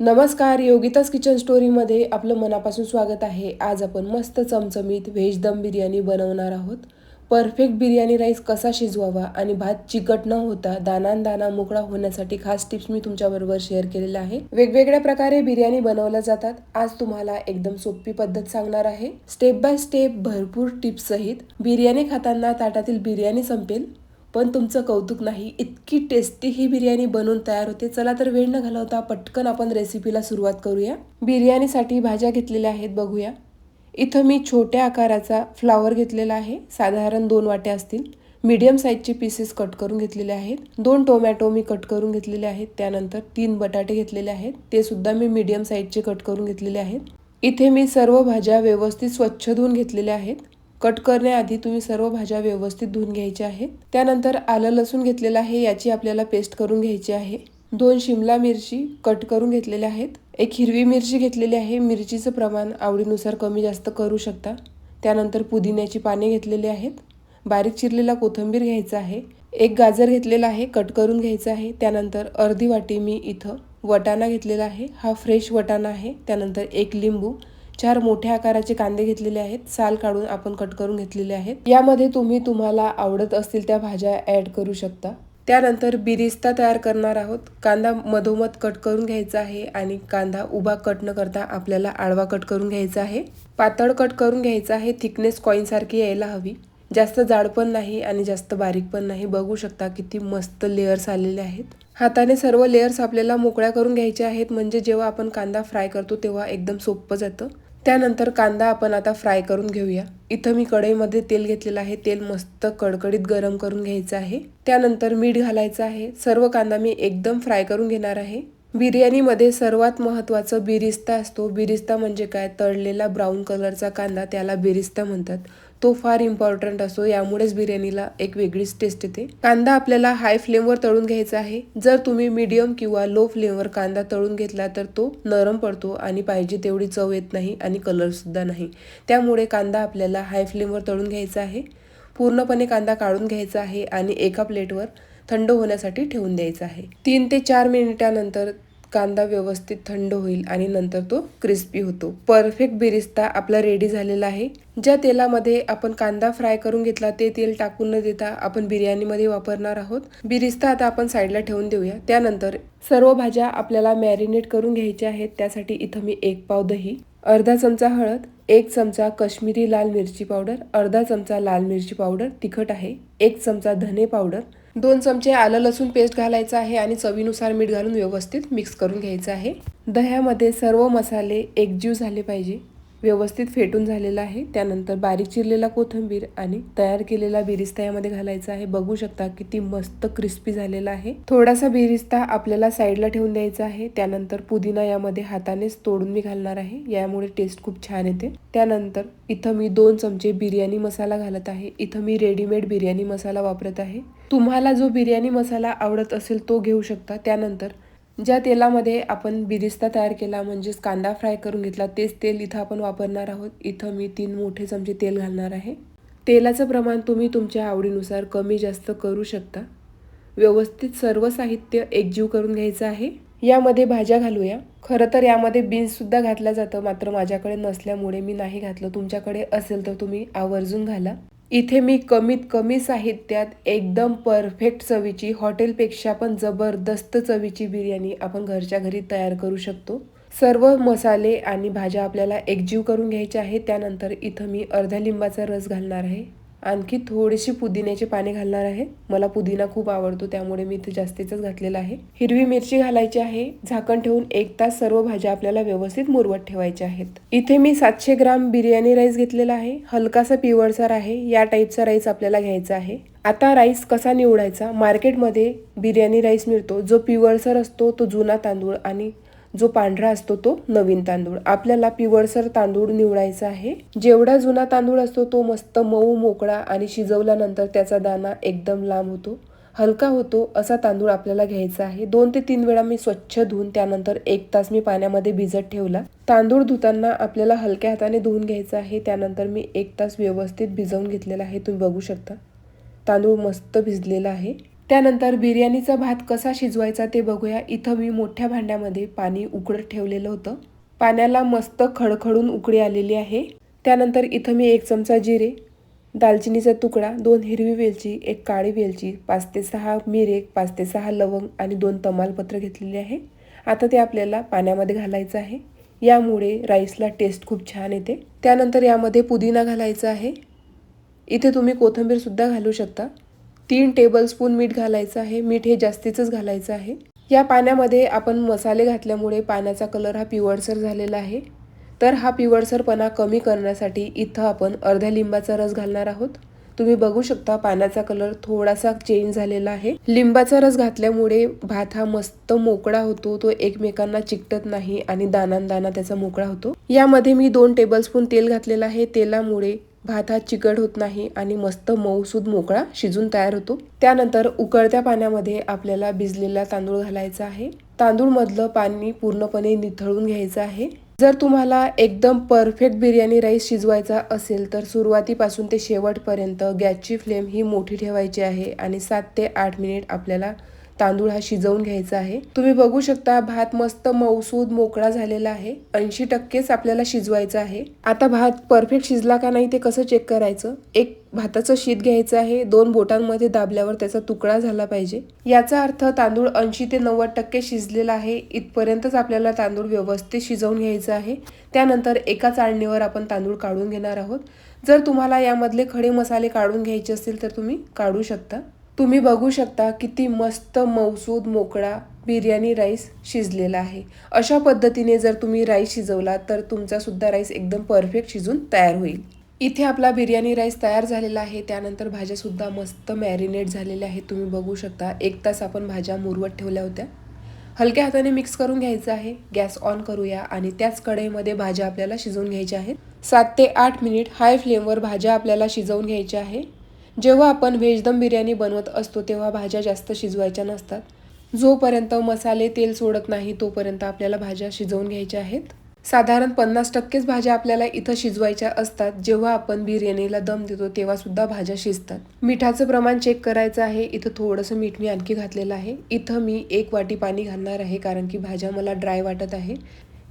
नमस्कार योगितास किचन स्टोरीमध्ये आपलं मनापासून स्वागत आहे. आज आपण मस्त चमचमीत व्हेज दम बिर्याणी बनवणार आहोत. परफेक्ट बिर्याणी राईस कसा शिजवावा आणि भात चिकट न होता दानान दाना मोकळा होण्यासाठी खास टिप्स मी तुमच्याबरोबर शेअर केलेल्या आहे. वेगवेगळ्या प्रकारे बिर्याणी बनवल्या जातात. आज तुम्हाला एकदम सोपी पद्धत सांगणार आहे. स्टेप बाय स्टेप भरपूर टिप्स सहित बिर्याणी खाताना ताटातील बिर्याणी संपेल. पण तुमचं कौतुक नाही. इतकी टेस्टी ही बिर्याणी बनवून तयार होते. चला तर वेळ न घालवता पटकन आपण रेसिपीला सुरुवात करूया. बिर्याणीसाठी भाज्या घेतलेल्या आहेत बघूया. इथं मी छोट्या आकाराचा फ्लावर घेतलेला आहे. साधारण दोन वाट्या असतील. मीडियम साईजचे पीसेस कट करून घेतलेले आहेत. दोन टोमॅटो मी कट करून घेतलेले आहेत. त्यानंतर तीन बटाटे घेतलेले आहेत. ते सुद्धा मी मीडियम साईजचे कट करून घेतलेले आहेत. इथे मी सर्व भाज्या व्यवस्थित स्वच्छ धुवून घेतलेल्या आहेत. कट करण्याआधी तुम्ही सर्व भाज्या व्यवस्थित धुवून घ्यायच्या आहेत. त्यानंतर आलं लसूण घेतलेलं आहे याची आपल्याला पेस्ट करून घ्यायची आहे. दोन शिमला मिरची कट करून घेतलेल्या आहेत. एक हिरवी मिरची घेतलेली आहे. मिरचीचं प्रमाण आवडीनुसार कमी जास्त करू शकता. त्यानंतर पुदिन्याची पाने घेतलेली आहेत. बारीक चिरलेला कोथिंबीर घ्यायचा आहे. एक गाजर घेतलेला आहे कट करून घ्यायचं आहे. त्यानंतर अर्धी वाटी मी इथं वटाणा घेतलेला आहे. हा फ्रेश वटाणा आहे. त्यानंतर एक लिंबू. चार मोठ्या आकाराचे कांदे घेतलेले आहेत. साल काढून आपण कट करून घेतलेले आहेत. यामध्ये तुम्ही तुम्हाला आवडत असतील त्या भाज्या ॲड करू शकता. त्यानंतर बिरिस्ता तयार करणार आहोत. कांदा मधोमध कट करून घ्यायचा आहे आणि कांदा उभा कट न करता आपल्याला आडवा कट करून घ्यायचा आहे. पातळ कट करून घ्यायचा आहे. थिकनेस कॉईनसारखी यायला हवी. जास्त जाड पण नाही आणि जास्त बारीक पण नाही. बघू शकता किती मस्त लेअर्स आलेले आहेत. हाताने सर्व लेअर्स आपल्याला मोकळ्या करून घ्यायचे आहेत. म्हणजे जेव्हा आपण कांदा फ्राय करतो तेव्हा एकदम सोपं जातं. त्यानंतर कांदा आपण आता फ्राय करून घेऊया. इथं मी कढईमध्ये तेल घेतलेलं आहे. तेल मस्त कडकडीत गरम करून घ्यायचं आहे. त्यानंतर मीठ घालायचं आहे. सर्व कांदा मी एकदम फ्राय करून घेणार आहे. बिर्याणीमध्ये सर्वात महत्त्वाचं बिरिस्ता असतो. बिरिस्ता म्हणजे काय? तळलेला ब्राऊन कलरचा कांदा त्याला बिरिस्ता म्हणतात. तो फार इम्पॉर्टंट असतो यामुळेच बिर्याणीला एक वेगळीच टेस्ट येते. कांदा आपल्याला हाय फ्लेमवर तळून घ्यायचा आहे. जर तुम्ही मीडियम किंवा लो फ्लेमवर कांदा तळून घेतला तर तो नरम पडतो आणि पाहिजे तेवढी चव येत नाही आणि कलरसुद्धा नाही. त्यामुळे कांदा आपल्याला हाय फ्लेमवर तळून घ्यायचा आहे. पूर्णपणे कांदा काढून घ्यायचा आहे आणि एका प्लेटवर थंड होण्यासाठी ठेवून द्यायचा आहे. तीन ते चार मिनिटानंतर कांदा व्यवस्थित थंड होईल आणि नंतर तो क्रिस्पी होतो. परफेक्ट बिरिस्ता आपला रेडी झालेला आहे. ज्या तेलामध्ये आपण कांदा फ्राय करून घेतला ते तेल टाकून न देता आपण बिर्याणीमध्ये वापरणार आहोत. बिरिस्ता आता आपण साईडला ठेवून देऊया. त्यानंतर सर्व भाज्या आपल्याला मॅरिनेट करून घ्यायच्या आहेत. त्यासाठी इथं मी एक पाव दही अर्धा चमचा हळद एक चमचा कश्मीरी लाल मिरची पावडर अर्धा चमचा लाल मिरची पावडर तिखट आहे एक चमचा धने पावडर दोन चमचे आलं लसूण पेस्ट घालायचं आहे आणि चवीनुसार मीठ घालून व्यवस्थित मिक्स करून घ्यायचं आहे. दह्यामध्ये सर्व मसाले एकजीव झाले पाहिजे. व्यवस्थित फेटून झालेला आहे. त्यानंतर बारीक चिरलेला कोथिंबीर आणि तयार केलेला बिरिस्ता यामध्ये घालायचा आहे. बघू शकता किती मस्त क्रिस्पी झालेला आहे. थोडासा बिरिस्ता आपल्याला साईडला ठेवून द्यायचा आहे. त्यानंतर पुदिना यामध्ये हातानेच तोडून मी घालणार आहे. यामुळे टेस्ट खूप छान येते. त्यानंतर इथं मी दोन चमचे बिर्याणी मसाला घालत आहे. इथं मी रेडीमेड बिर्याणी मसाला वापरत आहे. तुम्हाला जो बिर्याणी मसाला आवडत असेल तो घेऊ शकता. त्यानंतर ज्या तेलामध्ये आपण बिरिस्ता तयार केला म्हणजेच कांदा फ्राय करून घेतला तेच तेल इथं आपण वापरणार आहोत. इथं मी तीन मोठे चमचे तेल घालणार आहे. तेलाचं प्रमाण तुम्ही तुमच्या आवडीनुसार कमी जास्त करू शकता. व्यवस्थित सर्व साहित्य एकजीव करून घ्यायचं आहे. यामध्ये भाज्या घालूया. खरं तर यामध्ये बीन्ससुद्धा घातलं जातं मात्र माझ्याकडे नसल्यामुळे मी नाही घातलं. तुमच्याकडे असेल तर तुम्ही आवर्जून घाला. इथे मी कमीत कमी साहित्यात एकदम परफेक्ट चवीची हॉटेलपेक्षा पण जबरदस्त चवीची बिर्याणी आपण घरच्या घरी तयार करू शकतो. सर्व मसाले आणि भाज्या आपल्याला एकजीव करून घ्यायच्या आहेत. त्यानंतर इथं मी अर्ध्या लिंबाचा रस घालणार आहे. आणखी थोडीशी पुदिन्याची पाने घालणार आहे. मला पुदिना खूप आवडतो त्यामुळे मी इथे जास्तीच घातलेला आहे. हिरवी मिरची घालायची आहे. झाकण ठेवून एक तास सर्व भाज्या आपल्याला व्यवस्थित मुरवत ठेवायच्या आहेत. इथे मी सातशे ग्राम बिर्याणी राईस घेतलेला आहे. हलकासा पिवळसर आहे या टाईपचा राईस आपल्याला घ्यायचा आहे. आता राईस कसा निवडायचा? मार्केटमध्ये बिर्याणी राईस मिळतो जो पिवळसर असतो तो जुना तांदूळ आणि जो पांढरा असतो तो नवीन तांदूळ. आपल्याला पिवळसर तांदूळ निवडायचा आहे. जेवढा जुना तांदूळ असतो तो मस्त मऊ मोकळा आणि शिजवल्यानंतर त्याचा दाना एकदम लांब होतो. हलका होतो असा तांदूळ आपल्याला घ्यायचा आहे. दोन ते तीन वेळा मी स्वच्छ धुवून त्यानंतर एक तास मी पाण्यामध्ये भिजत ठेवला. तांदूळ धुताना आपल्याला हलक्या हाताने धुवून घ्यायचा आहे. त्यानंतर मी एक तास व्यवस्थित भिजवून घेतलेला आहे. तुम्ही बघू शकता. तांदूळ मस्त भिजलेला आहे. त्यानंतर बिर्याणीचा भात कसा शिजवायचा ते बघूया. इथं मी मोठ्या भांड्यामध्ये पाणी उकडत ठेवलेलं होतं. पाण्याला मस्त खडखडून उकळी आलेली आहे. त्यानंतर इथं मी एक चमचा जिरे दालचिनीचा तुकडा दोन हिरवी वेलची एक काळी वेलची पाच ते सहा मिरे पाच ते सहा लवंग आणि दोन तमालपत्र घेतलेले आहे. आता ते आपल्याला पाण्यामध्ये घालायचं आहे. यामुळे राईसला टेस्ट खूप छान येते. त्यानंतर यामध्ये पुदिना घालायचा आहे. इथे तुम्ही कोथिंबीरसुद्धा घालू शकता. तीन टेबलस्पून मीठ घालायचं आहे. मीठ हे जास्तीचंच घालायचं आहे. या पाण्यामध्ये आपण मसाले घातल्यामुळे पाण्याचा कलर हा पिवळसर झालेला आहे. तर हा पिवळसरपणा कमी करण्यासाठी इथं आपण अर्ध्या लिंबाचा रस घालणार आहोत. तुम्ही बघू शकता पाण्याचा कलर थोडासा चेंज झालेला आहे. लिंबाचा रस घातल्यामुळे भात हा मस्त मोकळा होतो. तो एकमेकांना चिकटत नाही आणि दानांदाना त्याचा मोकळा होतो. यामध्ये मी दोन टेबलस्पून तेल घातलेलं आहे. तेलामुळे भात हा चिकट होत नाही आणि मस्त मऊसूद मोकळा शिजून तयार होतो. त्यानंतर उकळत्या पाण्यामध्ये आपल्याला भिजलेला तांदूळ घालायचा आहे. तांदूळमधलं पाणी पूर्णपणे निथळून घ्यायचं आहे. जर तुम्हाला एकदम परफेक्ट बिर्याणी राईस शिजवायचा असेल तर सुरुवातीपासून ते शेवटपर्यंत गॅसची फ्लेम ही मोठी ठेवायची आहे आणि सात ते आठ मिनिट आपल्याला तांदूळ हा शिजवून घ्यायचा आहे. तुम्ही बघू शकता भात मस्त मऊसूद मोकळा झालेला आहे. ऐंशी टक्केच आपल्याला शिजवायचा आहे. आता भात परफेक्ट शिजला का नाही ते कसं चेक करायचं? एक भाताचं शीत घ्यायचं आहे. दोन बोटांमध्ये दाबल्यावर त्याचा तुकडा झाला पाहिजे. याचा अर्थ तांदूळ ऐंशी ते नव्वद टक्के शिजलेला आहे. इथपर्यंतच आपल्याला तांदूळ व्यवस्थित शिजवून घ्यायचा आहे. त्यानंतर एका चाळणीवर आपण तांदूळ काढून घेणार आहोत. जर तुम्हाला यामधले खडे मसाले काढून घ्यायचे असतील तर तुम्ही काढू शकता. तुम्ही बघू शकता किती मस्त मौसूद मोकळा बिर्याणी राईस शिजलेला आहे. अशा पद्धतीने जर तुम्ही राईस शिजवला तर तुमचासुद्धा राईस एकदम परफेक्ट शिजून तयार होईल. इथे आपला बिर्याणी राईस तयार झालेला आहे. त्यानंतर भाज्यासुद्धा मस्त मॅरिनेट झालेल्या आहेत. तुम्ही बघू शकता एक तास आपण भाज्या मुरवत ठेवल्या होत्या. हलक्या हाताने मिक्स करून घ्यायचं आहे. गॅस ऑन करूया आणि त्याच कढईमध्ये भाज्या आपल्याला शिजवून घ्यायच्या आहेत. सात ते आठ मिनिट हाय फ्लेमवर भाज्या आपल्याला शिजवून घ्यायच्या आहे. जेव्हा आपण व्हेज दम बिर्याणी बनवत असतो तेव्हा भाज्या जास्त शिजवायच्या नसतात. जोपर्यंत मसाले तेल सोडत नाही तोपर्यंत आपल्याला भाज्या शिजवून घ्यायच्या आहेत. साधारण पन्नास टक्केच भाज्या आपल्याला इथं शिजवायच्या असतात. जेव्हा आपण बिर्याणीला दम देतो तेव्हा सुद्धा भाज्या शिजतात. मिठाचं प्रमाण चेक करायचं आहे. इथं थोडंसं मीठ मी आणखी घातलेलं आहे. इथं मी एक वाटी पाणी घालणार आहे कारण की भाज्या मला ड्राय वाटत आहे.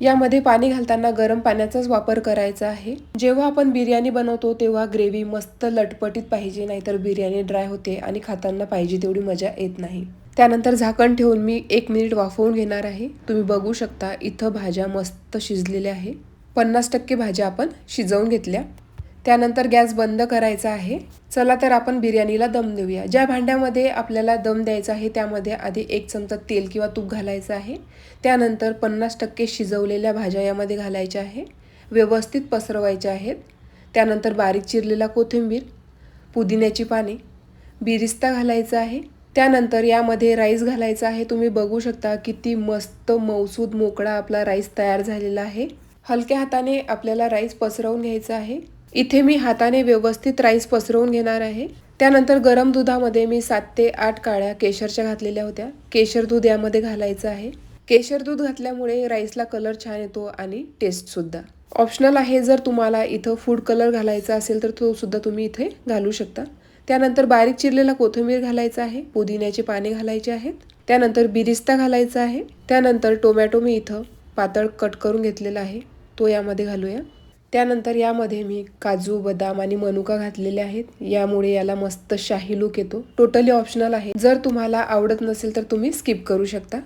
यामध्ये पाणी घालताना गरम पाण्याचाच वापर करायचा आहे. जेव्हा आपण बिर्याणी बनवतो तेव्हा ग्रेव्ही मस्त लटपटीत पाहिजे नाहीतर बिर्याणी ड्राय होते आणि खाताना पाहिजे तेवढी मजा येत नाही. त्यानंतर झाकण ठेवून मी एक मिनिट वाफवून घेणार आहे. तुम्ही बघू शकता इथं भाज्या मस्त शिजलेल्या आहे. पन्नास टक्के भाज्या आपण शिजवून घेतल्या. त्यानंतर गॅस बंद करायचा आहे. चला तर आपण बिर्याणीला दम देऊया. ज्या भांड्यामध्ये आपल्याला दम द्यायचा आहे त्यामध्ये आधी एक चमचा तेल किंवा तूप घालायचं आहे. त्यानंतर पन्नास टक्के शिजवलेल्या भाज्या यामध्ये घालायच्या आहे. व्यवस्थित पसरवायच्या आहेत. त्यानंतर बारीक चिरलेला कोथिंबीर पुदिन्याची पाने बिरिस्ता घालायचा आहे. त्यानंतर यामध्ये राईस घालायचा आहे. तुम्ही बघू शकता किती मस्त मौसूद मोकळा आपला राईस तयार झालेला आहे. हलक्या हाताने आपल्याला राईस पसरवून घ्यायचा आहे. इथे मी हाताने व्यवस्थित राईस पसरवून घेणार आहे. त्यानंतर गरम दुधामध्ये मी सात ते आठ काळ्या केशरच्या घातलेल्या होत्या. केशर दूध यामध्ये घालायचं आहे. केशर दूध घातल्यामुळे राईसला कलर छान येतो आणि टेस्टसुद्धा ऑप्शनल आहे जर तुम्हाला इथं फूड कलर घालायचा असेल तर तो सुद्धा तुम्ही इथे घालू शकता. त्यानंतर बारीक चिरलेला कोथिंबीर घालायचा आहे. पुदिन्याचे पाने घालायचे आहेत. त्यानंतर बिरिस्ता घालायचा आहे. त्यानंतर टोमॅटो मी इथं पातळ कट करून घेतलेला आहे. तो यामध्ये घालूया. त्यानंतर यामध्ये मी काजू बदाम आणि मनुका घातलेले आहेत. यामुळे याला मस्त शाही लुक येतो. टोटली ऑप्शनल आहे. जर तुम्हाला आवडत नसेल तर तुम्ही स्किप करू शकता.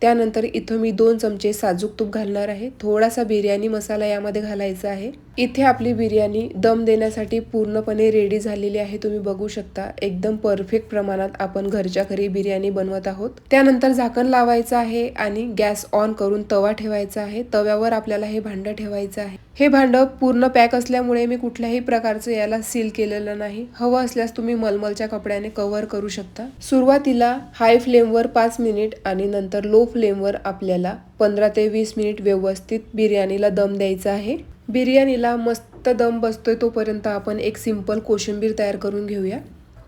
त्यानंतर इथं मी दोन चमचे साजूक तूप घालणार आहे. थोडासा बिर्याणी मसाला यामध्ये घालायचा आहे. इथे आपली बिर्याणी दम देण्यासाठी पूर्णपणे रेडी झालेली आहे. तुम्ही बघू शकता एकदम परफेक्ट प्रमाणात आपण घरच्या घरी बिर्याणी बनवत आहोत. त्यानंतर झाकण लावायचं आहे आणि गॅस ऑन करून तवा ठेवायचा आहे. तव्यावर आपल्याला हे भांडं ठेवायचं आहे. हे भांडं पूर्ण पॅक असल्यामुळे मी कुठल्याही प्रकारचं याला सील केलेलं नाही. हवं असल्यास तुम्ही मलमलच्या कपड्याने कव्हर करू शकता. सुरुवातीला हाय फ्लेमवर पाच मिनिट आणि नंतर लो फ्लेमवर आपल्याला पंधरा ते वीस मिनिट व्यवस्थित बिर्याणीला दम द्यायचा आहे. बिर्याणीला मस्त दम बसतोय तोपर्यंत आपण एक सिंपल कोशिंबीर तयार करून घेऊया.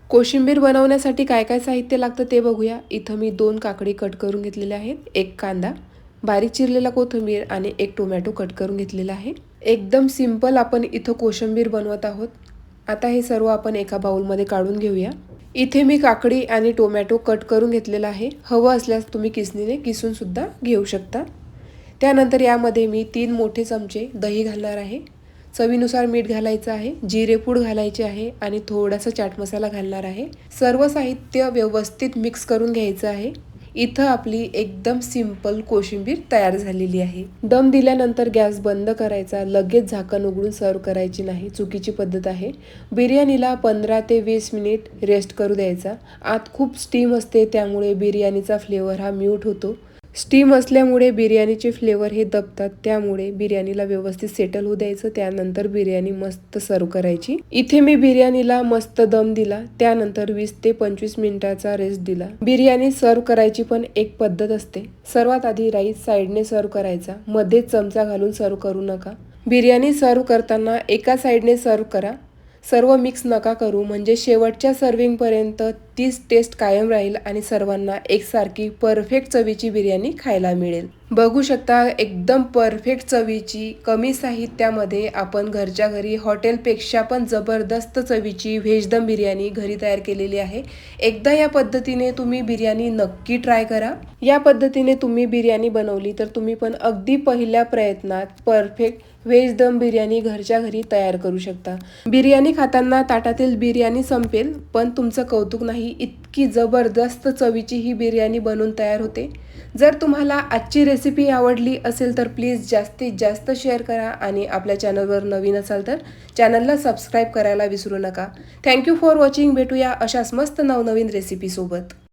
कोशिंबीर बनवण्यासाठी काय काय साहित्य लागतं ते बघूया. इथं मी दोन काकडी कट करून घेतलेल्या आहेत. एक कांदा बारीक चिरलेला कोथिंबीर आणि एक टोमॅटो कट करून घेतलेला आहे. एकदम सिंपल आपण इथं कोशिंबीर बनवत आहोत. आता हे सर्व आपण एका बाउलमध्ये काढून घेऊया. इथे मी काकडी आणि टोमॅटो कट करून घेतलेला आहे. हवं असल्यास तुम्ही किसणीने किसूनसुद्धा घेऊ शकता. त्यानंतर यामध्ये मी तीन मोठे चमचे दही घालणार आहे. चवीनुसार मीठ घालायचं आहे जिरेपूड घालायचे आहे आणि थोडासा चाट मसाला घालणार आहे. सर्व साहित्य व्यवस्थित मिक्स करून घ्यायचं आहे. इथं आपली एकदम सिंपल कोशिंबीर तयार झालेली आहे. दम दिल्यानंतर गॅस बंद करायचा लगेच झाकण उघडून सर्व करायची नाही चुकीची पद्धत आहे. बिर्याणीला पंधरा ते वीस मिनिट रेस्ट करू द्यायचा. आत खूप स्टीम असते त्यामुळे बिर्याणीचा फ्लेवर हा म्यूट होतो. स्टीम असल्यामुळे बिर्याणीचे फ्लेवर हे दबतात त्यामुळे बिर्याणीला व्यवस्थित सेटल होऊ द्यायचं त्यानंतर बिर्याणी मस्त सर्व करायची. इथे मी बिर्याणीला मस्त दम दिला त्यानंतर वीस ते पंचवीस मिनिटाचा रेस्ट दिला. बिर्याणी सर्व करायची पण एक पद्धत असते. सर्वात आधी राईस साईडने सर्व करायचा. मध्येच चमचा घालून सर्व करू नका. बिर्याणी सर्व करताना एका साईडने सर्व करा. सर्व मिक्स नका करू. म्हणजे शेवटच्या सर्विंगपर्यंत तीच टेस्ट कायम राहील आणि सर्वांना एकसारखी परफेक्ट चवीची बिर्याणी खायला मिळेल. बघू शकता एकदम परफेक्ट चवीची कमी साहित्यामध्ये आपण घरच्या घरी हॉटेलपेक्षा पण जबरदस्त चवीची व्हेज दम बिर्याणी घरी तयार केलेली आहे. एकदा या पद्धतीने तुम्ही बिर्याणी नक्की ट्राय करा. या पद्धतीने तुम्ही बिर्याणी बनवली तर तुम्ही पण अगदी पहिल्या प्रयत्नात परफेक्ट व्हेज दम बिर्याणी घरच्या घरी तयार करू शकता. बिर्याणी खाताना ताटातील बिर्याणी संपेल पण तुमचं कौतुक नाही इतकी जबरदस्त चवीची ही बिर्याणी बनवून तयार होते. जर तुम्हाला आजची रेसिपी आवडली असेल तर प्लीज जास्तीत जास्त शेअर करा आणि आपल्या चॅनलवर नवीन असाल तर चॅनलला सबस्क्राईब करायला विसरू नका. थँक्यू फॉर वॉचिंग भेटूया अशाच मस्त नवनवीन रेसिपीसोबत